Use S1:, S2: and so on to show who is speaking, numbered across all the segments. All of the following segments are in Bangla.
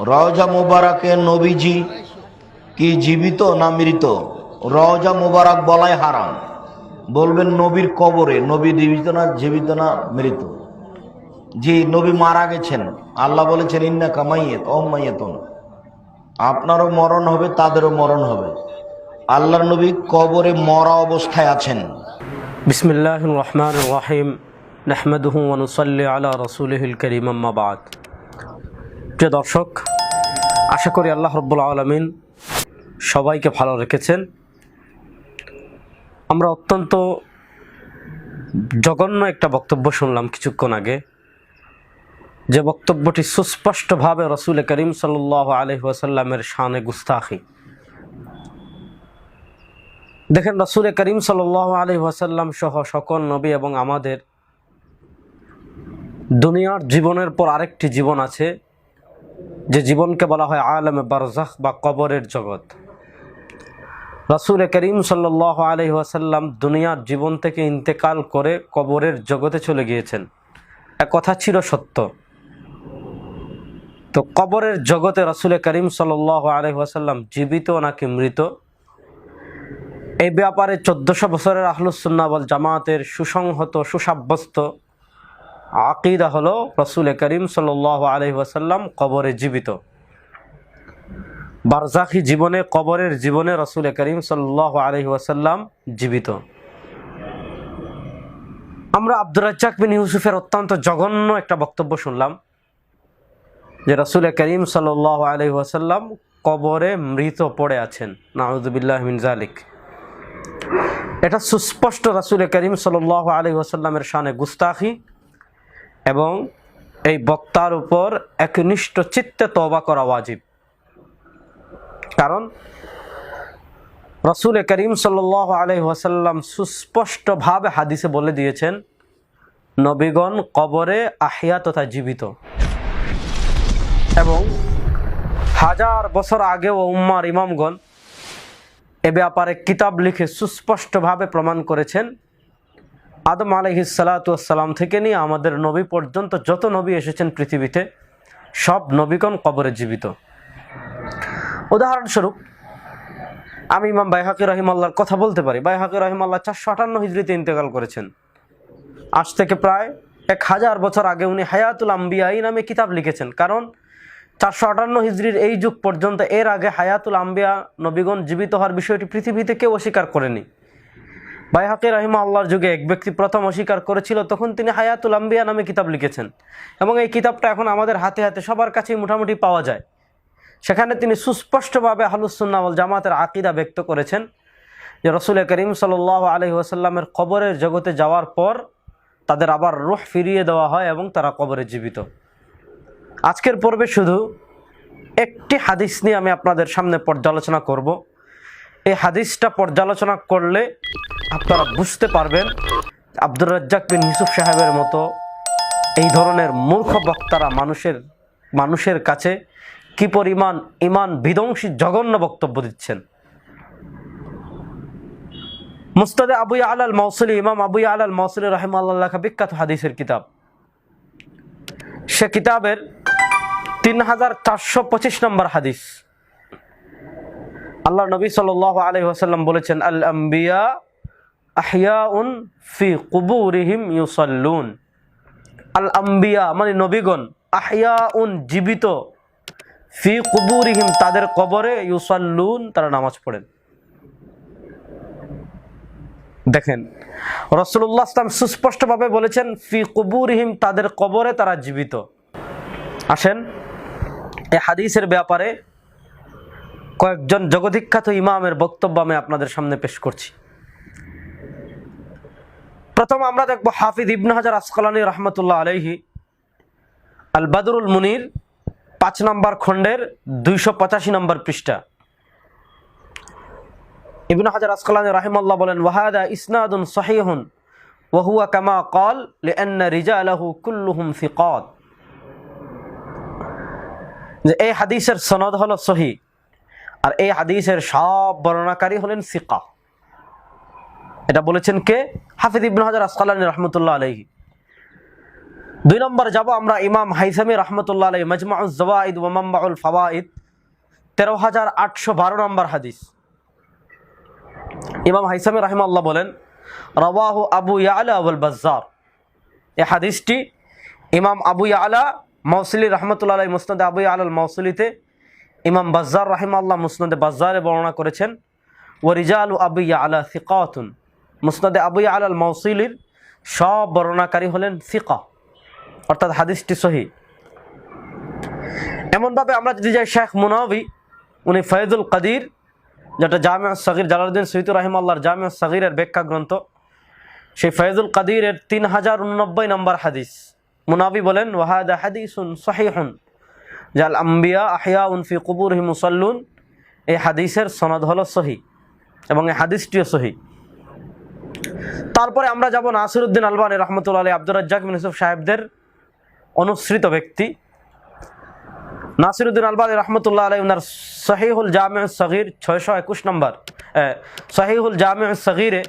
S1: রওজা মুবারাকে নবীজি কি জীবিত না মৃত? রওজা মুবারক বলাই হারাম। বলবেন নবীর কবরে, নবী জীবিত না জীবিত না, মৃত। যে নবী মারা গেছেন, আল্লাহ বলেছেন ইন্না কামাইয়েত অমাইয়েতন আপনারও মরণ হবে, তাদেরও মরণ হবে। আল্লাহর নবী কবরে মরা অবস্থায় আছেন।
S2: বিসমিল্লাহ রহমান রাহিম। নাহমদহু ওয়ানুসাল্লি আলা রাসূলিহিল কারীম আম্মা বাদ। প্রিয় দর্শক, আশা করি আল্লাহ রব্বুল আলমিন সবাইকে ভালো রেখেছেন। আমরা অত্যন্ত জঘন্য একটা বক্তব্য শুনলাম কিছুক্ষণ আগে। যে বক্তব্যটি সুস্পষ্টভাবে রসুল করিম সাল্লাহ আলহি ওয়াসাল্লামের শানে গুস্তাখি। দেখেন, রসুল করিম সাল আলী ওয়াসাল্লাম সহ সকল নবী এবং আমাদের দুনিয়ার জীবনের পর আরেকটি জীবন আছে। যে জীবনকে বলা হয় আলমে বারজাখ বা কবরের জগৎ। রসুল করিম সাল আলহি ওয়াসাল্লাম দুনিয়ার জীবন থেকে ইন্তেকাল করে কবরের জগতে চলে গিয়েছেন। এক কথা ছিল সত্য। তো কবরের জগতে রসুল করিম সাল আলহি ওয়াসাল্লাম জীবিত নাকি মৃত? এই ব্যাপারে চোদ্দশো বছরের আহলুসুন্নাবল জামাতের সুসংহত, সুসাব্যস্ত আকিদা হলো রসুল করিম সাল আলহি ওয়াসাল্লাম কবরে জীবিত। বারজাখি জীবনে, কবরের জীবনে রসুল করিম সাল আলহি ওয়াসাল্লাম জীবিত। আমরা আব্দুর রাজ্জাক বিন ইউসুফের অত্যন্ত জঘন্য একটা বক্তব্য শুনলাম যে রসুল করিম সাল আলহি ওয়াসাল্লাম কবরে মৃত পড়ে আছেন। নাউজুবিল্লাহ মিন জালিক এটা সুস্পষ্ট রাসুল করিম সাল আলী ওসাল্লামের শানে গুস্তাখি। এবং এই বক্তার উপর একনিষ্ঠ চিত্তে তবা করা ওয়াজিব। কারণ রসুল করিম সাল আলহি ওসাল্লাম সুস্পষ্টভাবে হাদিসে বলে দিয়েছেন, নবীগণ কবরে আহিয়া তথা জীবিত। এবং হাজার বছর আগেও উম্মার ইমামগণ এ ব্যাপারে কিতাব লিখে সুস্পষ্টভাবে প্রমাণ করেছেন আদম আলহি সালাতাম থেকে নিয়ে আমাদের নবী পর্যন্ত যত নবী এসেছেন পৃথিবীতে, সব নবীগণ কবরে জীবিত। উদাহরণস্বরূপ, আমি ইমাম বাইহাকি রহিমাল্লার কথা বলতে পারি। বাইহাকি রহিমাল্লাহ চারশো আটান্ন হিজড়িতে ইন্তেকাল করেছেন। আজ থেকে প্রায় এক হাজার বছর আগে উনি হায়াতুল আম্বিয়া এই নামে কিতাব লিখেছেন। কারণ চারশো আটান্ন হিজড়ির এই যুগ পর্যন্ত এর আগে হায়াতুল আম্বিয়া নবীগণ জীবিত হওয়ার বিষয়টি পৃথিবীতে কেউ অস্বীকার করেনি। বাইহাকি রহিমা আল্লাহর যুগে এক ব্যক্তি প্রথম অস্বীকার করেছিল, তখন তিনি হায়াতুল আম্বিয়া নামে কিতাব লিখেছেন। এবং এই কিতাবটা এখন আমাদের হাতে হাতে সবার কাছেই মোটামুটি পাওয়া যায়। সেখানে তিনি সুস্পষ্টভাবে আহলুসুন্নাওয়াল জামাতের আকিদা ব্যক্ত করেছেন যে রসুল করিম সাল আলহি ওসাল্লামের কবরের জগতে যাওয়ার পর তাদের আবার রুহ ফিরিয়ে দেওয়া হয় এবং তারা কবরে জীবিত। আজকের পর্বে শুধু একটি হাদিস নিয়ে আমি আপনাদের সামনে পর্যালোচনা করব। এই হাদিসটা পর্যালোচনা করলে আপনারা বুঝতে পারবেন আব্দুর রাজ্জাক বিন ইউসুফ সাহেবের মতো এই ধরনের মূর্খ বক্তারা মানুষের মানুষের কাছে কি পরিমাণ ইমান বিধ্বংসী জঘন্য বক্তব্য দিচ্ছেন। মুস্তাদে আবু আলাল মৌসুলি ইমাম আবু আলাল মৌসুলি রহমাল্লাহ বিখ্যাত হাদিসের কিতাব। সে কিতাবের তিন হাজার চারশো পঁচিশ নম্বর হাদিস। আল্লাহ নবী সাল আলহি আসাল্লাম বলেছেন আল আম্বিয়া আহিয়াউন ফি কুবু কুবুরিহিম ইউসাল্লুন। আল আম্বিয়া মানে নবীগণ আহিয়াউন জীবিত, ফি কুবুরিহিম, তাদের কবরে ইউসাল্লুন, তারা নামাজ পড়েন। দেখেন রসুল্লাহ ইসলাম সুস্পষ্টভাবে বলেছেন, ফি কুবুরিহিম, তাদের কবরে তারা জীবিত। আসেন, এই হাদিসের ব্যাপারে কয়েকজন জগধিখ্যাত ইমামের বক্তব্য আমি আপনাদের সামনে পেশ করছি। প্রথম আমরা দেখব হাফিজ ইবন হাজার আসকালানী রহমতুল্লাহ আলহি আল বাদরুল মুনির, পাঁচ নম্বর খণ্ডের দুইশো পঁচাশি নম্বর পৃষ্ঠা। ইবন হাজার আসকালানী রাহিমাল্লাহ বলেন, ওয়াহাদা ইসনাদুন সহিহুন ওহুয়া কামা কল লিআন্না রিজালাহু কুল্লুহুম ফিকাত যে এই হাদিসের সনদ হলো সহি, আর এই হাদিসের সব বর্ণনাকারী হলেন সিকা। এটা বলেছেন কে? হাফিজ ইবন হাজার আসকালানি রহমতুল্লাহ আলহি দুই নম্বর যাব আমরা ইমাম হাইসামি রহমতুল্লাহ আলাই মজমাউল জওয়াইদ ও মাম্বাউল ফাওয়াইদ তেরো হাজার আটশো বারো নম্বর হাদিস। ইমাম হাইসামি রহমাল্লাহ বলেন, রওয়াহু আবু ইয়ালা আবুল বাজ্জার। এই হাদিসটি ইমাম আবু ইয়ালা মৌসুলি রহমতুল্লাহ আলাই মুসনদে আবু ইয়াল মৌসুলিতে ইমাম বাজ্জার রাহিমাল্লাহ মুসনদে বাজ্জারে বর্ণনা করেছেন ও রিজাল আবু ইয়ালা সিকাতুন। মুসনদে আবু আল আল মৌসুলির সব বর্ণাকারী হলেন সিকা অর্থাৎ হাদিসটি সহি। এমনভাবে আমরা যদি যাই শেখ মুনাবি, উনি ফয়েজুল কাদির, যেটা জামিয়া সগির জালালুদ্দিন সৈতুর রাহিমাল্লাহর জামিয়া সগিরের ব্যাখ্যা গ্রন্থ। সেই ফয়েজুল কাদিরের তিন হাজার উননব্বই নম্বর হাদিস। মুনাবি বলেন, ওয়াহাদা হাদিসুন সহিহুন জাল আম্বিয়া আহিয়া উনফি কুবুর হি মুসল্লুন। এই হাদিসের সনদ হলো সহি এবং এই হাদিসটিও সহি। তারপরে আমরা যাব নাসিরুদ্দিন আলবানী রহমতুল্লাহ আলী আব্দুর রাজ্জাক বিন ইউসুফ সাহেবদের অনুসৃত ব্যক্তি। নাসিরুদ্দিন আলবানী রহমতুল্লাহ আলাই উনার সহিহুল জামে সগির ছয়শো একুশ নম্বর সহিহুল জামে সগিরে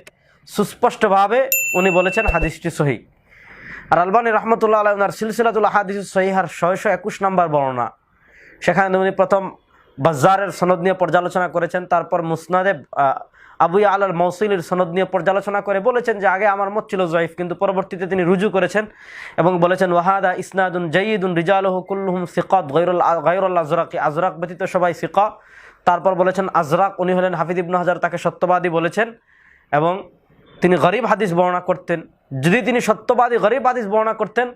S2: সুস্পষ্টভাবে উনি বলেছেন হাদিসটি সহি। আর আলবানী রহমতুল্লাহ আলাই উনার সিলসিলাতুল হাদিস সহিহার ছয়শো একুশ নম্বর বর্ণনা। সেখানে উনি প্রথম বাজারের সনদ নিয়ে পর্যালোচনা করেছেন, তারপর মুসনাদে আবু আলাল মৌসিলের সনদ নিয়ে পর্যালোচনা করে বলেছেন যে, আগে আমার মত ছিল জয়ীফ, কিন্তু পরবর্তীতে তিনি রুজু করেছেন এবং বলেছেন, ওয়াহাদা ইসনাদুন জয়ীদুন রিজালহ কুল্লুহুম সিকত গৈরুল গৈরুল আজরাক। আজরাক ব্যতীত সবাই সিকা। তারপর বলেছেন, আজরাক, উনি হলেন হাফিদ ইবনু হাজার, তাকে সত্যবাদী বলেছেন এবং তিনি গরিব হাদিস বর্ণনা করতেন। যদি তিনি সত্যবাদী, গরিব হাদিস বর্ণনা করতেন,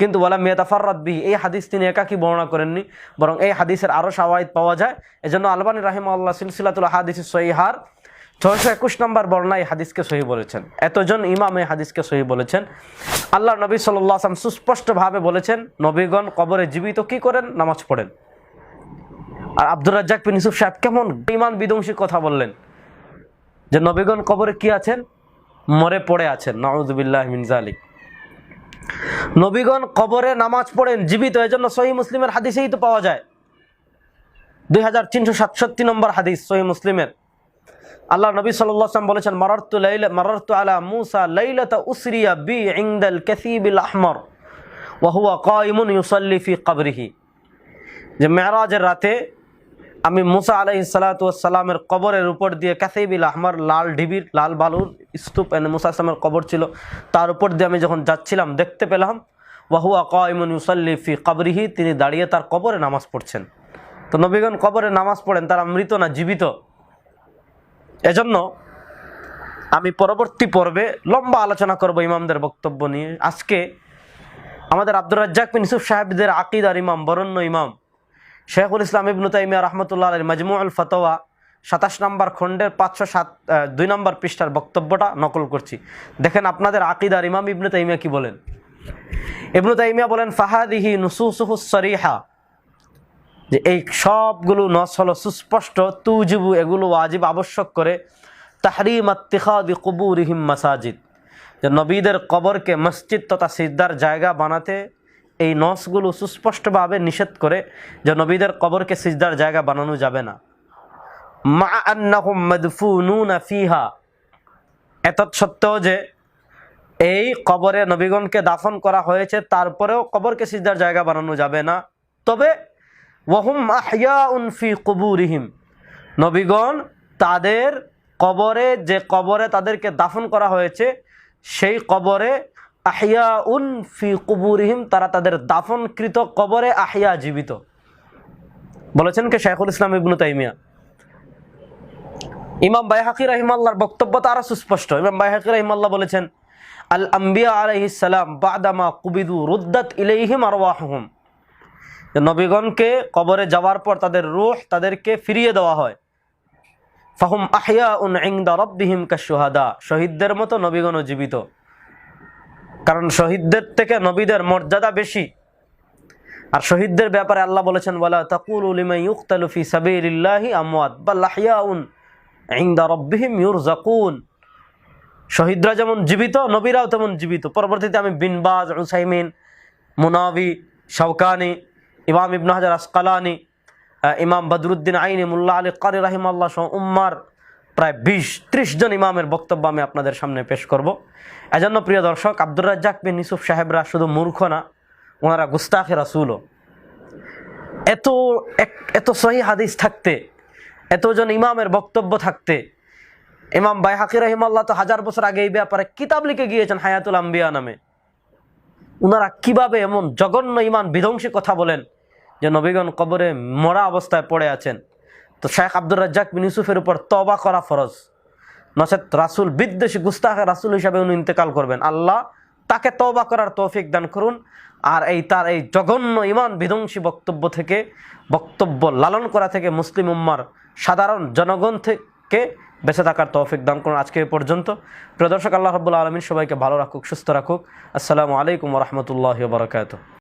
S2: কিন্তু বলা মেয়াদাফার রব্বি এই হাদিস তিনি একাকি বর্ণনা করেননি, বরং এই হাদিসের আরও সাওয়াইদ পাওয়া যায়। এজন্য আলবানী রাহিম আল্লাহ সিলসিলাতুল হাদিস সহিহার ছয়শো একুশ নম্বর বর্ণনা এই হাদিসকে সহি বলেছেন। এতজন ইমাম এই হাদিসকে সহি বলেছেন। আল্লাহ নবী সাল্লাহ আসলাম সুস্পষ্টভাবে বলেছেন, নবীগণ কবরে জীবিত কি করেন? নামাজ পড়েন। আর আব্দুর রাজ্জাক বিন ইউসুফ সাহেব কেমন ইমান বিধ্বংসী কথা বললেন। যে নবীগণ কবরে কি আছেন? মরে পড়ে আছেন। নাউজুবিল্লাহ মিনজালিক নবীগণ কবরে নামাজ পড়েন, জীবিত। এজন্য সহি মুসলিমের হাদিসেই তো পাওয়া যায়। দুই হাজার তিনশো সাতষট্টি নম্বর হাদিস সহি মুসলিমের। আল্লাহ নবী সাল্লাম বলেছেন, মারারতু লাইলা, মারারতু আলা মুসা লাইলাতা উসরিয়া বি ইনদাল কাসিবিল আহমর ওয়াহুয়া কাইমুন ইউসাল্লি ফি কবরিহি। যে মেরাজের রাতে আমি মুসা আলাইহি সালাতামের কবরের উপর দিয়ে কাসিবিল আহমর লাল ঢিবির, লাল বালুর স্তূপ মুসা আসলামের কবর ছিল, তার উপর দিয়ে আমি যখন যাচ্ছিলাম, দেখতে পেলাম ওয়াহুয়া কাইমুন ইউসাল্লি ফি কবরিহি, তিনি দাঁড়িয়ে তার কবরে নামাজ পড়ছেন। তো নবীগণ কবরে নামাজ পড়েন, তারা মৃত না জীবিত? এজন্য আমি পরবর্তী পর্বে লম্বা আলোচনা করব ইমামদের বক্তব্য নিয়ে। আজকে আমাদের আব্দুর রাজ্জাক বিন ইউসুফ সাহেবদের আকিদার ইমাম, বরণ্য ইমাম, শেখুল ইসলাম ইবনু তাইমিয়া রহমতুল্লাহ আলী মজমুল ফতোয়া সাতাশ নম্বর খণ্ডের পাঁচশো সাত দুই নম্বর পৃষ্ঠার বক্তব্যটা নকল করছি। দেখেন আপনাদের আকিদার ইমাম ইবনু তাইমিয়া কি বলেন? ইবনু তাইমিয়া বলেন, ফাহাদিহি নুসুসুহুস সরিহা যে এই সবগুলো নস হলো সুস্পষ্ট, তুজিবু এগুলো ওয়াজিব, আবশ্যক করে। তাহরিম আত্তিখাদি কুবুরিহিম মাসাজিদ। যে নবীদের কবরকে মসজিদ তথা সিদ্ধার জায়গা বানাতে এই নসগুলো সুস্পষ্টভাবে নিষেধ করে যে নবীদের কবরকে সিজদার জায়গা বানানো যাবে না। মা আন্নাহুম মাদফুনুনা ফিহা। এত সত্ত্বেও যে এই কবরে নবীগণকে দাফন করা হয়েছে, তারপরেও কবরকে সিজদার জায়গা বানানো যাবে না। তবে ওয়াহুম আহিয়াউন ফি কুবুরিহিম। নবীগণ তাদের কবরে যে কবরে তাদেরকে দাফন করা হয়েছে, সেই কবরে আহিয়া উন ফি কুবুরিহিম, তারা তাদের দাফনকৃত কবরে আহিয়া জীবিত। বলেছেন কে শেখুল ইসলাম ইবনু তাইমিয়া। ইমাম বাইহাকি রহিমাল্লাহর বক্তব্য তো আরও সুস্পষ্ট। ইমাম বাইহাকি রহিমাল্লাহ বলেছেন, আল আম্বিয়া আলাইহিস সালাম বাদামা কুবিদু রুদ্দাত ইলাইহিম আরওয়াহুম নবীগণকে কবরে যাওয়ার পর তাদের রূহ তাদেরকে ফিরিয়ে দেওয়া হয়। ফাহুম আহিয়া উন ইংদা রব্বিহিম কাশুহাদা শহীদদের মতো নবীগণও জীবিত। কারণ শহীদদের থেকে নবীদের মর্যাদা বেশি। আর শহীদদের ব্যাপারে আল্লাহ বলেছেন, ওয়ালা তাকুল লিমান ইউকতালু ফি সাবিলিল্লাহি আমওয়াত, বাল আহইয়াউন ইনদা রাব্বিহিম ইউরজাকুন। শহীদরা যেমন জীবিত, নবীরাও তেমন জীবিত। পরবর্তীতে আমি বিনবাজ উসাইমিন, মুনাবি, শওকানি ইমাম ইবন হাজার আসকালানি ইমাম বদরুদ্দিন আইনি, মুল্লা আলী কারি রাহিমাল্লাহ সহ উম্মার প্রায় বিশ, ত্রিশ জন ইমামের বক্তব্য আমি আপনাদের সামনে পেশ করব। এজন্য প্রিয় দর্শক, আব্দুর রাজ্জাক বিন ইউসুফ সাহেবরা শুধু মূর্খ না, ওনারা গুস্তাখে রাসুলও। এত এত সহি হাদিস থাকতে, এতজন ইমামের বক্তব্য থাকতে, ইমাম বাই হাকির রহিমাল্লাহ তো হাজার বছর আগে এই ব্যাপারে কিতাব লিখে গিয়েছেন হায়াতুল আম্বিয়া নামে। উনারা কীভাবে এমন জঘন্য ইমান বিধ্বংসী কথা বলেন যে নবীগণ কবরে মরা অবস্থায় পড়ে আছেন। তো শেখ আব্দুর রাজ্জাক বিন ইউসুফের উপর তবা করা ফরজ। নচেত রাসুল, বিদ্বেষী গুস্তাখে রাসুল হিসাবে উনি ইন্তেকাল করবেন। আল্লাহ তাকে তবা করার তৌফিক দান করুন। আর এই তার এই জঘন্য ইমান বিধ্বংসী বক্তব্য থেকে, বক্তব্য লালন করা থেকে মুসলিম উম্মার সাধারণ জনগণ থেকে বেঁচে থাকার তৌফিক দান করুন আজকে এ পর্যন্ত। প্রদর্শক আল্লাহ রব্বুল আলমিন সবাইকে ভালো রাখুক, সুস্থ রাখুক। আসসালামু আলাইকুম রহমতুল্লাহ বরকাত